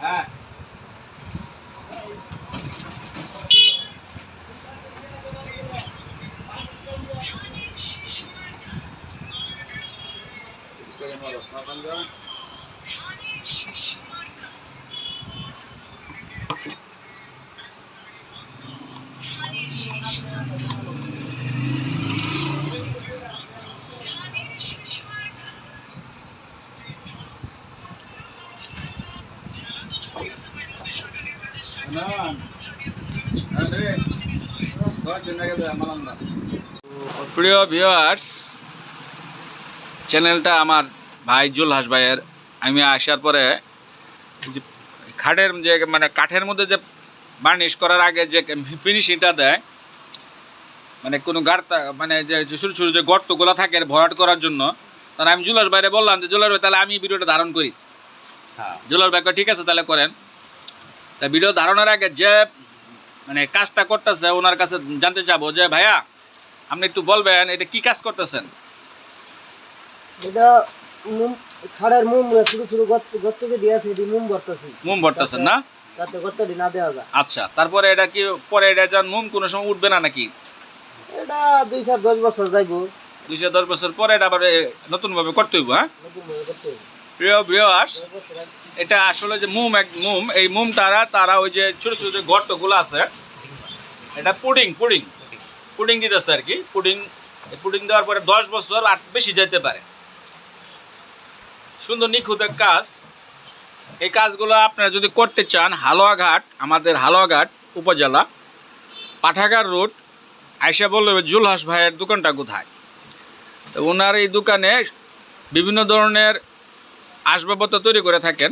হ্যাঁ। প্রিয় ভিউয়ার্স চ্যানেলটা আমার ভাই জুলহাস ভাইয়ের। আমি আসার পরে যে খাটের যে মানে কাঠের মধ্যে যে বার্নিশ করার আগে যে ফিনিশিংটা দেয় মানে কোনো গাড়তা মানে যে যে ছোটো ছোটো যে গর্তগুলো থাকে ভরাট করার জন্য তাহলে আমি জুলাস ভাইরে বললাম যে জুলাস ভাই তাহলে আমি ভিডিওটা ধারণ করি। হ্যাঁ। জুলাস ভাই ঠিক আছে তাহলে করেন। তা ভিডিও ধারণের আগে যে মানে কাজটা করতেছে ওনার কাছে জানতে চাবো যে ভাইয়া আপনি একটু বলবেন এটা কি কাজ করতেছেন? এটা মুম খাড়ের ছোট ছোট গর্ত গর্ত যে দিয়ে আছে এটি মুম ভরতেছি। মোম ভরতেছেন না? গর্তটি না দেওয়া যায়। আচ্ছা তারপরে এটা কি পরে এটা যখন মোম কোনো সময় উঠবে না নাকি? এটা দুই চার দশ বছর যাইব। দুইশো দশ বছর পরে এটা আবার নতুনভাবে করতে হইব হ্যাঁ? নতুন ভাবে করতে। প্রিয় আগে এটা আসলে যে মুম এক মুম, এই মুম তারা তারা ওই যে ছোট ছোট যে গর্তগুলো আছে, এটা পুডিং পুডিং। পুডিং দিতেছে আর কি। পুডিং পুডিং দেওয়ার পরে দশ বছর আর বেশি যেতে পারে। সুন্দর, নিখুঁত কাজ। এই কাজগুলো আপনারা যদি করতে চান, হালুয়াঘাট, আমাদের হালুয়াঘাট উপজেলা, পাঠাগার রোড আয়সা বলল জুলহাস ভাইয়ের দোকানটা কোথায়? তো ওনার এই দোকানে বিভিন্ন ধরনের আসবাবপত্র তৈরি করে থাকেন।